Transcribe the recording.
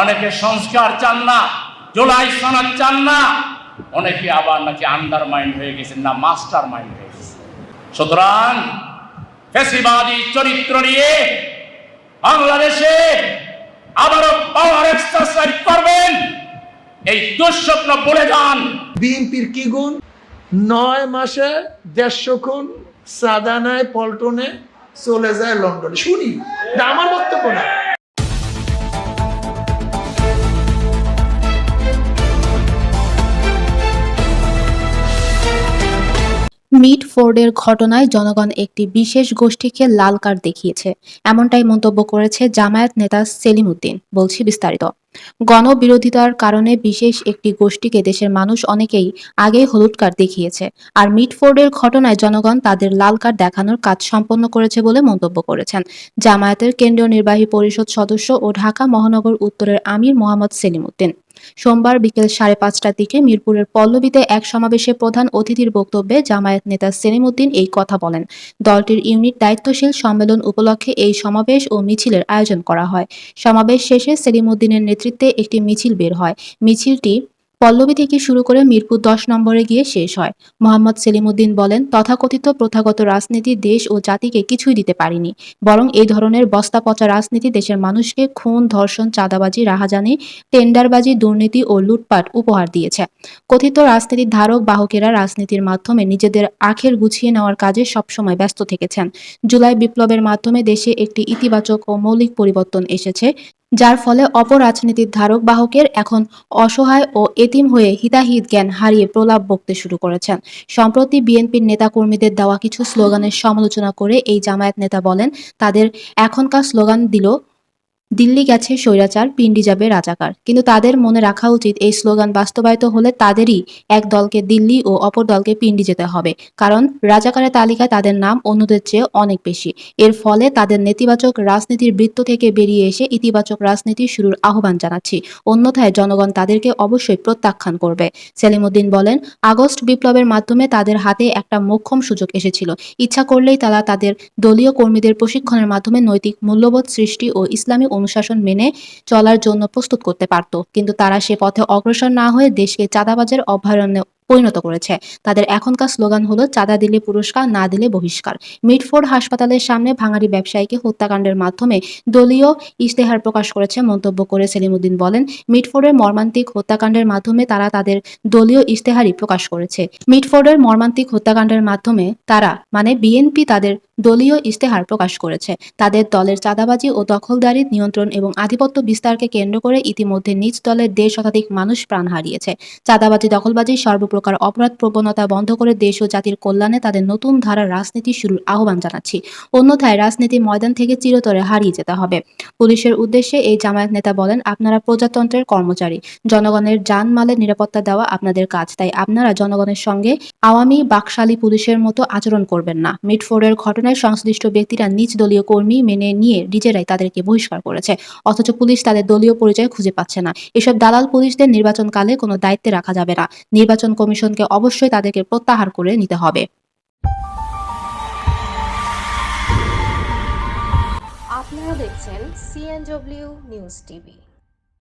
অনেকে সংস্কার চান না, জুলাই সনদ চান না, অনেকে আবার নাকি আন্ডার মাইন্ড হয়ে গেছেন না মাস্টার মাইন্ড হয়ে গেছে। সুতরাং ফেসিবাদী চরিত্র নিয়ে বাংলাদেশে আবারও পাওয়ার এক্সারসাইজ করবেন। এই দুঃস্বপ্ন বলে যান। বিএনপির কি গুণ? নয় মাসে দেড়শো খুন সাদানায় পল্টনে চলে যায় লন্ডনে। শুনি আমার বক্তব্য না। মিড ফোর্ডের ঘটনায় জনগণ একটি বিশেষ গোষ্ঠীকে লাল কার্ড দেখিয়েছে। এমনটাই মন্তব্য করেছে জামায়াত নেতা সেলিম উদ্দিন, বলছি বিস্তারিত। গণবিরোধিতার কারণে বিশেষ একটি গোষ্ঠীকে দেশের মানুষ অনেকেই আগেই হলুদ কার্ড দেখিয়েছে, আর মিডফোর্ডের ঘটনায় জনগণ তাদের লাল কার্ড দেখানোর কাজ সম্পন্ন করেছে বলে মন্তব্য করেছেন। জামায়াতের কেন্দ্রীয় নির্বাহী পরিষদ সদস্য ও ঢাকা মহানগর উত্তরের আমির মোহাম্মদ সেলিম উদ্দিন। সোমবার বিকেল সাড়ে পাঁচটার দিকে মিরপুরের পল্লবীতে এক সমাবেশে প্রধান অতিথির বক্তব্যে জামায়াত নেতা সেলিমুদ্দিন এই কথা বলেন। দলটির ইউনিট দায়িত্বশীল সম্মেলন উপলক্ষে এই সমাবেশ ও মিছিলের আয়োজন করা হয়। সমাবেশ শেষে সেলিমুদ্দিনের নেতৃত্বে একটি মিছিল বের হয়। মিছিলটি পল্লবী থেকে শুরু করে মিরপুর দশ নম্বরে গিয়ে শেষ হয়। মোহাম্মদ সেলিম উদ্দিন বলেন, তথাকথিত প্রথাগত রাজনীতি দেশ ও জাতিকে কিছুই দিতে পারেনি, বরং এই ধরনের বস্তা পচা রাজনীতি দেশের মানুষকে খুন, ধর্ষণ, চাঁদাবাজি, রাহাজানি, টেন্ডারবাজি, দুর্নীতি ও লুটপাট উপহার দিয়েছে। কথিত রাজনীতির ধারক বাহকেরা রাজনীতির মাধ্যমে নিজেদের আখের গুছিয়ে নেওয়ার কাজে সবসময় ব্যস্ত থেকেছেন। জুলাই বিপ্লবের মাধ্যমে দেশে একটি ইতিবাচক ও মৌলিক পরিবর্তন এসেছে যার ফলে অপরাজনীতির ধারক বাহকের এখন অসহায় ও এতিম হয়ে হিতাহিত জ্ঞান হারিয়ে প্রলাপ বকতে শুরু করেছেন। সম্প্রতি বিএনপির নেতাকর্মীদের দেওয়া কিছু স্লোগানের সমালোচনা করে এই জামায়াত নেতা বলেন, তাদের এখনকার স্লোগান দিল দিল্লি গেছে স্বৈরাচার, পিন্ডি যাবে রাজাকার। কিন্তু তাদের মনে রাখা উচিত, এই স্লোগান বাস্তবায়িত হলে তাদেরই এক দলকে দিল্লি ও অপর দলকে পিন্ডি যেতে হবে। কারণ রাজাকারের তালিকায় তাদের নাম অন্যদের চেয়ে অনেক বেশি। এর ফলে তাদের নেতিবাচক রাজনীতির বৃত্ত থেকে বেরিয়ে এসে ইতিবাচক রাজনীতি শুরুর আহ্বান জানাচ্ছি। অন্যথায় জনগণ তাদেরকে অবশ্যই প্রত্যাখ্যান করবে। সেলিমউদ্দিন বলেন, আগস্ট বিপ্লবের মাধ্যমে তাদের হাতে একটা মোক্ষম সুযোগ এসেছিল। ইচ্ছা করলেই তারা তাদের দলীয় কর্মীদের প্রশিক্ষণের মাধ্যমে নৈতিক মূল্যবোধ সৃষ্টি ও ইসলামী অনুশাসন মেনে চলার জন্য প্রস্তুত করতে পারত। কিন্তু তারা সে পথে অগ্রসর না হয়ে দেশকে চাঁদাবাজের অভয়ারণ্যে পরিণত করেছে। তাদের এখনকার স্লোগান হলো, চাঁদা দিলে পুরস্কার, না দিলে বহিষ্কার। মিডফোর্ড হাসপাতালের সামনে ভাঙাড়ি ব্যবসায়ীকে হত্যাকাণ্ডের মাধ্যমে দলীয় ইশতেহার প্রকাশ করেছে মন্তব্য করে সেলিমউদ্দিন বলেন, মিডফোর্ডের মর্মান্তিক হত্যাকাণ্ডের মাধ্যমে তারা তাদের দলীয় ইশতেহারই প্রকাশ করেছে। মিডফোর্ডের মর্মান্তিক হত্যাকাণ্ডের মাধ্যমে তারা মানে বিএনপি তাদের দলীয় ইশতেহার প্রকাশ করেছে। তাদের দলের চাঁদাবাজি ও দখলদারি নিয়ন্ত্রণ এবং আধিপত্য বিস্তারকে কেন্দ্র করে ইতিমধ্যে নিজ দলের দেড় শতাধিক মানুষ প্রাণ হারিয়েছে। চাঁদাবাজি, দখলবাজি, সর্বপ্রকার অপরাধ প্রবণতা বন্ধ করে দেশ ও জাতির কল্যাণে তাদের নতুন ধারার রাজনীতি শুরুর আহ্বান জানাচ্ছি। অন্যথায় রাজনীতি ময়দান থেকে চিরতরে হারিয়ে যেতে হবে। পুলিশের উদ্দেশ্যে এই জামায়াত নেতা বলেন, আপনারা প্রজাতন্ত্রের কর্মচারী। জনগণের জানমালের নিরাপত্তা দেওয়া আপনাদের কাজ। তাই আপনারা জনগণের সঙ্গে আওয়ামী বাকশালী পুলিশের মতো আচরণ করবেন না। মিডফোর্ডের ঘটনায় সংশ্লিষ্ট ব্যক্তিরা নিজ দলীয় কর্মী মেনে নিয়ে নিজেরাই তাদেরকে বহিষ্কার করেছে। অথচ পুলিশ তাদের দলীয় পরিচয় খুঁজে পাচ্ছে না। এসব দালাল পুলিশদের নির্বাচনকালে কোনো দায়িত্বে রাখা যাবে না। নির্বাচন কমিশনকে অবশ্যই তাদেরকে প্রত্যাহার করে নিতে হবে। আপনারা দেখছেন সিএনডব্লিউ নিউজ টিভি